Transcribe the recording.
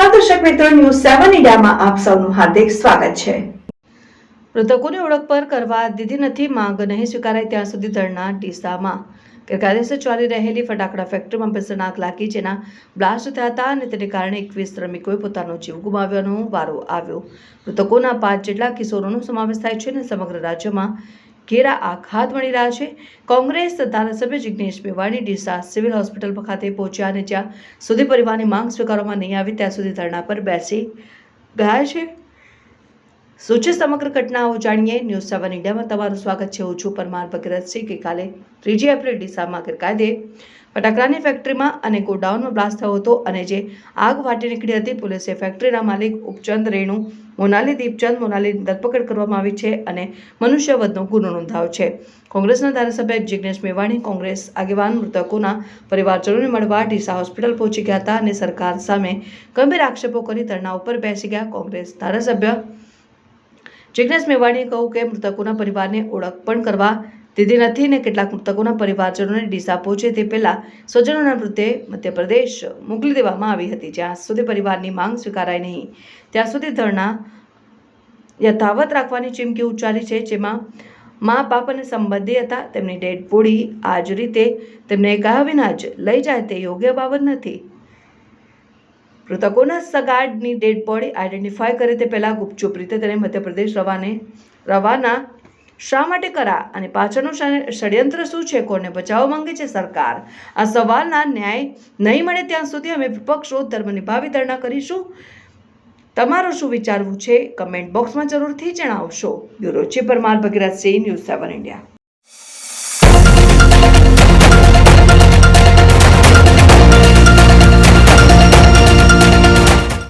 મિત્રો, ન્યૂઝ સેવન ઇન્ડિયામાં આપ સૌનું હાર્દિક સ્વાગત છે. મૃતકોની ઓળખ પર કરવા દીધી નથી માંગ, નહીં સ્વીકારાય ત્યાં સુધી ધરના ડીસામાં ગેરકાયદેસર ચાલી રહેલી ફટાકડા ફેક્ટરીમાં ભીષણ આગ લાગી, જેના બ્લાસ્ટ થયા હતા અને તેને કારણે એકવીસ શ્રમિકોએ પોતાનો જીવ ગુમાવ્યાનો વારો આવ્યો. મૃતકોના પાંચ જેટલા કિશોરોનો સમાવેશ થાય છે અને સમગ્ર રાજ્યમાં ઘેરા આઘાત મળી રહ્યા છે. કોંગ્રેસ ધારાસભ્ય જિગ્નેશ મેવાણી ડીસા સિવિલ હોસ્પિટલ ખાતે પહોંચ્યા અને જ્યાં સુધી પરિવારની માંગ સ્વીકારવામાં નહીં આવી, ત્યાં સુધી ધરણા પર બેસી ગયા છે. છે સમગ્ર ઘટનાઓ જાણીએ ન્યૂઝ સેવન ઇન્ડિયામાં તમારું સ્વાગત છે. હું છું પરમાર ભગીરથસિંહ ગઈકાલે ત્રીજી એપ્રિલ ડીસામાં ગેરકાયદે ફટાકડાની ફેક્ટરીમાં અને ગોડાઉનમાં બ્લાસ્ટ થયો હતો અને જે આગ વાટી નીકળી હતી, પોલીસે ફેક્ટરીના માલિક ઉપચંદ રેણુ, મોનાલી દીપચંદ મોનાલીની ધરપકડ કરવામાં આવી છે અને મનુષ્યવધનો ગુનો નોંધાયો છે. કોંગ્રેસના ધારાસભ્ય જિગ્નેશ મેવાણી કોંગ્રેસ આગેવાન મૃતકોના પરિવારજનોને મળવા ડીસા હોસ્પિટલ પહોંચી ગયા હતા અને સરકાર સામે ગંભીર આક્ષેપો કરી ધરણા ઉપર બેસી ગયા. કોંગ્રેસ ધારાસભ્ય જિગ્નેશ મેવાણીએ કહ્યું કે મૃતકોના પરિવારને ઓળખ પણ કરવા દીધી નથી ને કેટલાક મૃતકોના પરિવારજનોને ડીસા પહોંચે તે પહેલાં સ્વજનોના મૃતે મધ્યપ્રદેશ મોકલી દેવામાં આવી હતી. જ્યાં સુધી પરિવારની માંગ સ્વીકારાય નહીં, ત્યાં સુધી ધરણા યથાવત રાખવાની ચીમકી ઉચ્ચારી છે, જેમાં મા બાપ અને સંબંધી હતા. તેમની ડેડ બોડી આ જ રીતે તેમને કહ્યા વિના જ લઈ જાય તે યોગ્ય બાબત નથી. મૃતકોના સગાડની ડેડ બોડી આઈડેન્ટિફાય કરે તે પહેલાં ગુપચુપ રીતે તેને મધ્યપ્રદેશ રવાને રવાના શા માટે કરા અને પાછળનું ષડયંત્ર શું છે? કોને બચાવવા માંગે છે સરકાર? આ સવાલના ન્યાય નહીં મળે ત્યાં સુધી અમે વિપક્ષો ધર્મ નિભાવી ધરણા કરીશું. તમારું શું વિચારવું છે? કમેન્ટ બોક્સમાં જરૂરથી જણાવશો. બ્યુરો છે Parmar Bhagirath Singh, news seven India.